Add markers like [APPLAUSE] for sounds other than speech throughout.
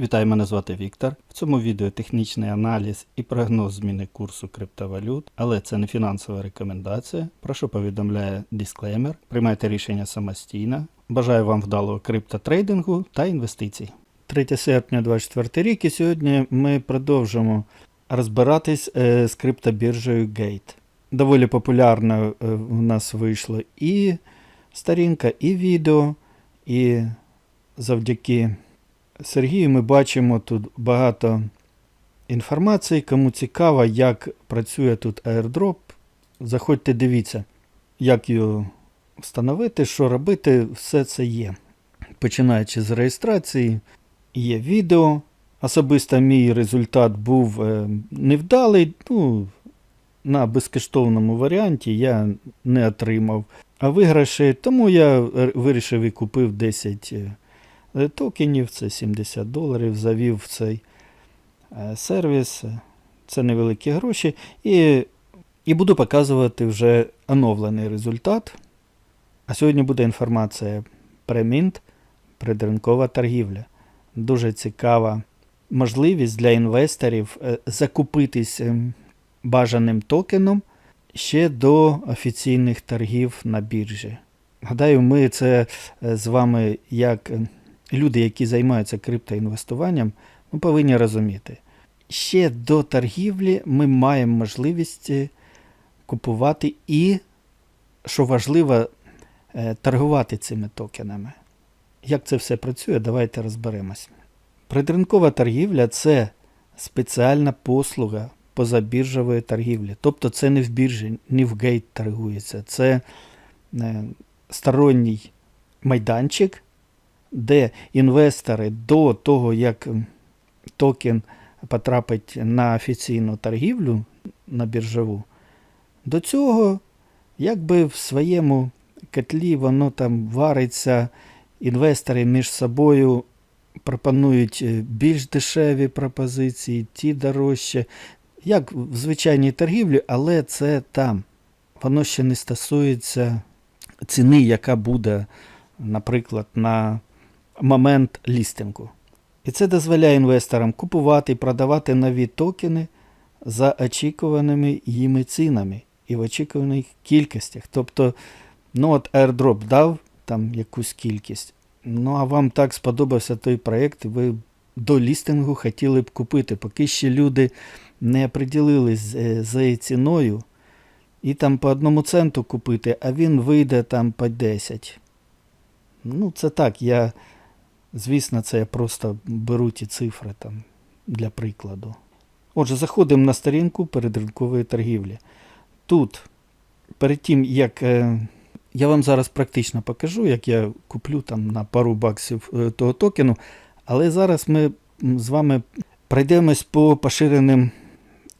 Вітаю, мене звати Віктор. В цьому відео технічний аналіз і прогноз зміни курсу криптовалют, але це не фінансова рекомендація. Про що повідомляє дисклеймер. Приймайте рішення самостійно. Бажаю вам вдалого криптотрейдингу та інвестицій. 3 серпня 2024 рік і сьогодні ми продовжимо розбиратись е, з криптобіржею Gate. Доволі популярно е, у нас вийшло і сторінка, і відео, і завдяки Сергію ми бачимо тут багато інформації. Кому цікаво, як працює тут airdrop, заходьте, дивіться, як його встановити, що робити, все це є. Починаючи з реєстрації, є відео. Особисто мій результат був е, невдалий. Ну, на безкоштовному варіанті я не отримав виграші, тому я е, вирішив і купив 10 е, е, токенів, це 70 доларів, завів в цей е, сервіс. Це невеликі гроші. І, і буду показувати вже оновлений результат. А сьогодні буде інформація премінт, придринкова торгівля. Дуже цікава можливість для інвесторів е, закупитись ем, бажаним токеном ще до офіційних торгів на біржі. Гадаю, ми це е, з вами, як е, люди, які займаються криптоінвестуванням, ми повинні розуміти. Ще до торгівлі ми маємо можливість е, купувати і, що важливо, е, торгувати цими токенами. Як це все працює, давайте розберемось. Придринкова торгівля це спеціальна послуга позабіржової торгівлі. Тобто це не в біржі, не в гейт торгується. Це е, сторонній майданчик, де інвестори до того, як токен потрапить на офіційну торгівлю на біржову, до цього, якби в своєму котлі воно там вариться, інвестори між собою пропонують е, більш дешеві пропозиції, ті дорожче, як в звичайній торгівлі, але це там. Воно ще не стосується ціни, яка буде, наприклад, на момент лістингу. І це дозволяє інвесторам купувати і продавати нові токени за очікуваними їми цінами і в очікуваних кількостях. Тобто, ну от airdrop дав там якусь кількість. Ну, а вам так сподобався той проєкт, ви до лістингу хотіли б купити, поки ще люди не приділились е, за ціною, і там по одному центу купити, а він вийде там по 10. Ну, це так, я, звісно, це я просто беру ті цифри там для прикладу. Отже, заходимо на сторінку передринкової торгівлі. Тут, перед тим, як е, я вам зараз практично покажу, як я куплю там на пару баксів е, того токену, але зараз ми з вами пройдемось по поширеним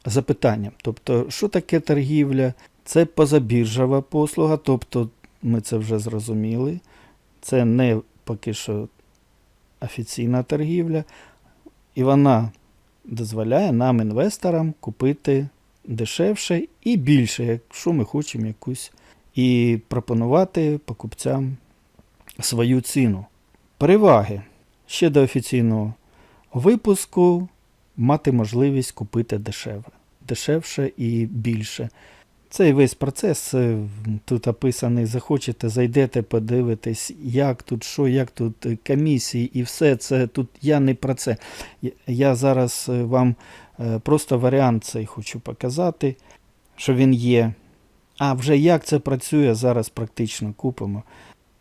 запитанням. Тобто, що таке торгівля? Це позабіржова послуга, тобто ми це вже зрозуміли. Це не поки що офіційна торгівля, і вона дозволяє нам, інвесторам, купити дешевше і більше, якщо ми хочемо якусь і пропонувати покупцям свою ціну. Переваги ще до офіційного випуску мати можливість купити дешеве, дешевше і більше. Цей весь процес е, тут описаний. Захочете, зайдете, подивитесь, як тут, що, як тут е, комісії і все це. Тут я не про це. Я- зараз е, вам просто варіант цей хочу показати, що він є. А вже як це працює, зараз практично купимо.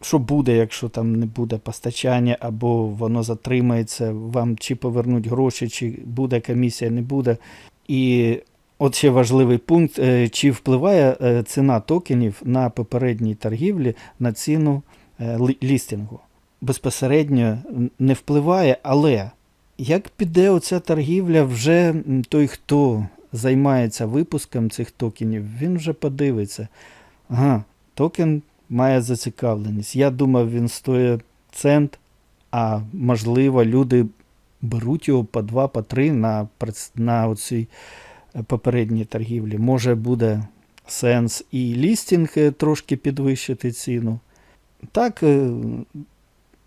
Що буде, якщо там не буде постачання, або воно затримається, вам чи повернуть гроші, чи буде комісія, не буде. І от ще важливий пункт: е, чи впливає е, ціна токенів на попередній торгівлі на ціну е, лістингу? Безпосередньо не впливає, але як піде оця торгівля, вже той, хто займається випуском цих токенів, він вже подивиться. Ага, токен має зацікавленість. Я думав, він стоїть цент, а можливо, люди беруть його по 2, по 3 на, на оцій попередній торгівлі. Може буде сенс і лістінг е, трошки підвищити ціну. Так, е,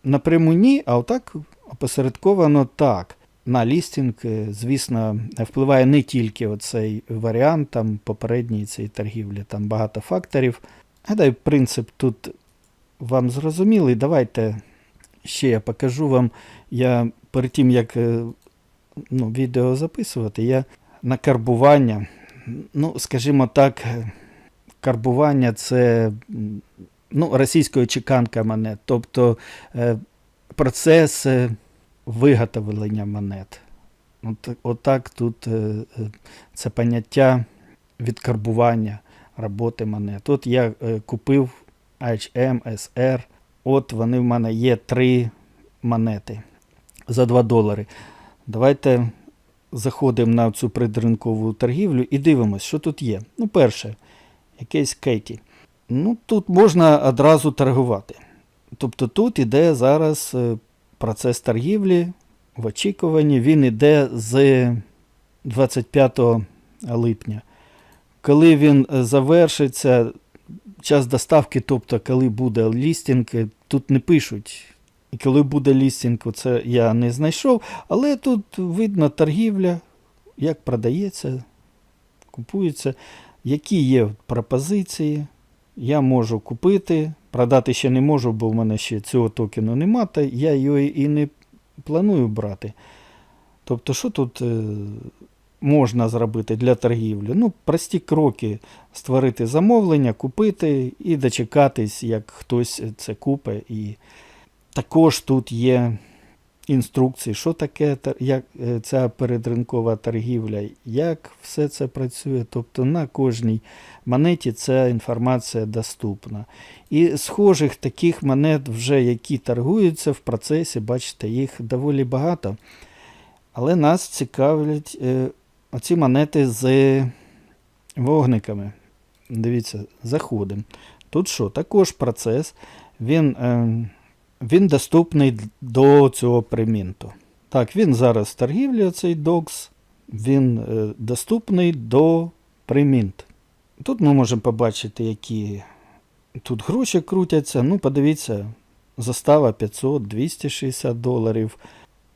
напряму ні, а отак опосередковано так. на лістинг, е, звісно, впливає не тільки оцей варіант там попередньої цієї торгівлі, там багато факторів. Гадаю, принцип тут вам зрозумілий. Давайте ще я покажу вам. Я перед тим, як ну, відео записувати, я на карбування, ну, скажімо так, карбування це ну, російською чеканка монет, тобто е, процес е, виготовлення монет. От, отак тут е, це поняття відкарбування роботи монет. От я купив HM, SR, от вони в мене є три монети за 2 долари. Давайте заходимо на цю придринкову торгівлю і дивимося, що тут є. Ну, перше, якийсь Кейті. Ну, тут можна одразу торгувати. Тобто тут іде зараз е, процес торгівлі в очікуванні. Він іде з 25 липня. Коли він е, завершиться, час доставки, тобто коли буде лістінг, е, тут не пишуть. І коли буде лістінг, це я не знайшов, але тут видно торгівля, як продається, купується, які є пропозиції. Я можу купити, продати ще не можу, бо в мене ще цього токену нема, та я його і не планую брати. Тобто, що тут е, можна зробити для торгівлі? Ну, прості кроки створити замовлення, купити і дочекатись, як хтось це купить. І також тут є інструкції, що таке як, е, ця передринкова торгівля, як все це працює. Тобто на кожній монеті ця інформація доступна. І схожих таких монет, вже які торгуються в процесі, бачите, їх доволі багато. Але нас цікавлять е, оці монети з вогниками. Дивіться, заходимо. Тут що? Також процес. Він, е, він доступний до цього примінту. Так, він зараз в торгівлі, оцей докс. Він е, доступний до примінт. Тут ми можемо побачити, які тут гроші крутяться. Ну, подивіться, застава 500, 260 доларів,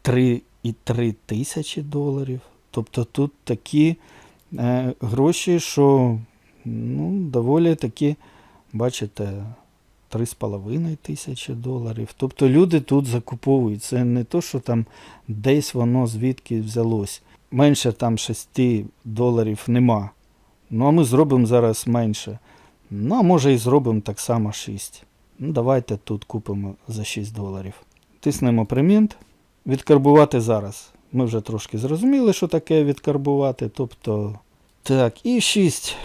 3,3 тисячі доларів. Тобто тут такі е, гроші, що ну, доволі такі, бачите, 3,5 тисячі доларів. Тобто люди тут закуповують. Це не то, що там десь воно звідки взялось. Менше там 6 доларів нема. Ну, а ми зробимо зараз менше. Ну, а може і зробимо так само 6. Ну, давайте тут купимо за 6 доларів. Тиснемо примінт. Відкарбувати зараз. Ми вже трошки зрозуміли, що таке відкарбувати. Тобто, так, і 6,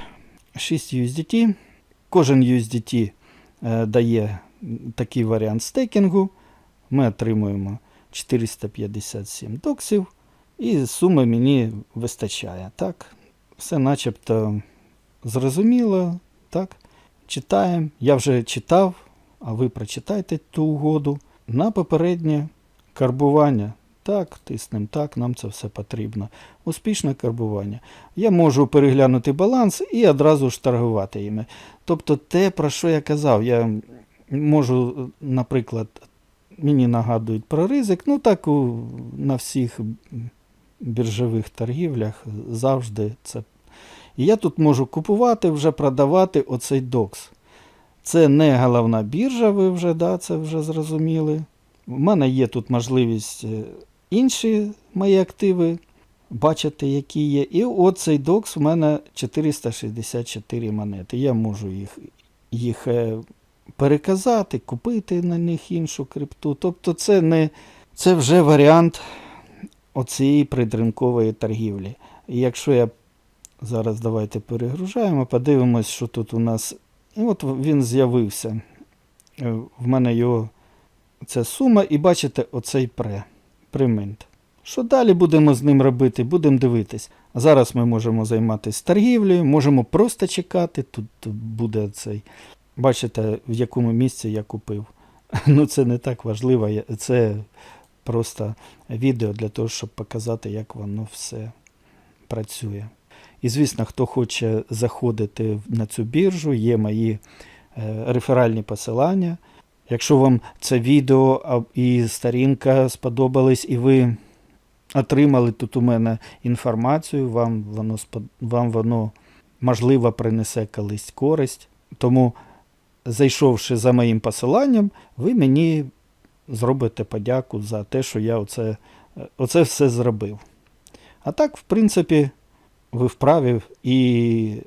6 USDT. Кожен USDT дає такий варіант стейкінгу. Ми отримуємо 457 доксів. І суми мені вистачає. Так, все начебто зрозуміло. Так, читаємо. Я вже читав, а ви прочитайте ту угоду. На попереднє карбування. Так, тиснемо так, нам це все потрібно. Успішне карбування. Я можу переглянути баланс і одразу ж торгувати іми. Тобто те, про що я казав, я можу, наприклад, мені нагадують про ризик, ну так у, на всіх біржових торгівлях завжди це. І я тут можу купувати, вже продавати оцей докс. Це не головна біржа, ви вже да, це вже зрозуміли. У мене є тут можливість е, інші мої активи бачити, які є. І оцей докс у мене 464 монети. Я можу їх, їх е, переказати, купити на них іншу крипту. Тобто це не це вже варіант оцієї придринкової торгівлі. І якщо я зараз давайте перегружаємо, подивимось, що тут у нас. І от він з'явився. Е, В мене його ця сума, і бачите, оцей пре, примент. Що далі будемо з ним робити? Будемо дивитись. Зараз ми можемо займатися торгівлею, можемо просто чекати. Тут буде цей. Бачите, в якому місці я купив. [LAUGHS] Ну, це не так важливо. Це просто відео для того, щоб показати, як воно все працює. І, звісно, хто хоче заходити на цю біржу, є мої е, реферальні посилання. Якщо вам це відео і сторінка сподобались, і ви отримали тут у мене інформацію, вам воно, вам воно можливо принесе колись користь. Тому, зайшовши за моїм посиланням, ви мені зробите подяку за те, що я оце, оце все зробив. А так, в принципі, ви вправі і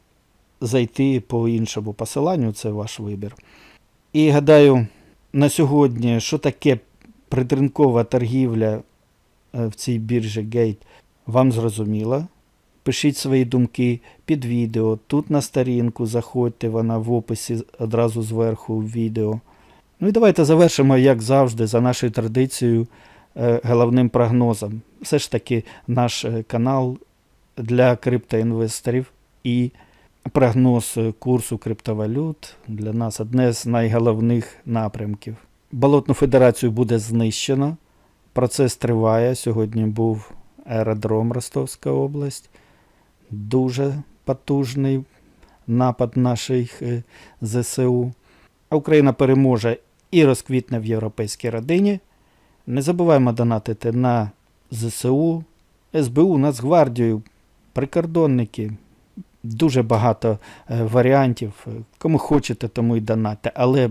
зайти по іншому посиланню, це ваш вибір. І гадаю, на сьогодні, що таке придринкова торгівля е, в цій біржі Gate, вам зрозуміло. Пишіть свої думки під відео. Тут на сторінку заходьте, вона в описі одразу зверху в відео. Ну і давайте завершимо, як завжди, за нашою традицією, е, головним прогнозом. Все ж таки, наш е, канал для криптоінвесторів і прогноз курсу криптовалют для нас одне з найголовних напрямків. Болотну федерацію буде знищено. Процес триває. Сьогодні був аеродром Ростовська область. Дуже потужний напад наших е, ЗСУ. А Україна переможе і розквітне в європейській родині. Не забуваємо донатити на ЗСУ, СБУ, Нацгвардію, прикордонники. Дуже багато е, варіантів. Кому хочете, тому і донатьте. Але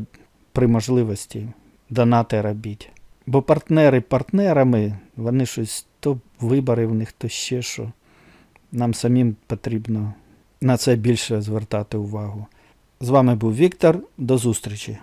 при можливості донати робіть. Бо партнери партнерами, вони щось то вибори в них, то ще що. Нам самим потрібно на це більше звертати увагу. З вами був Віктор. До зустрічі!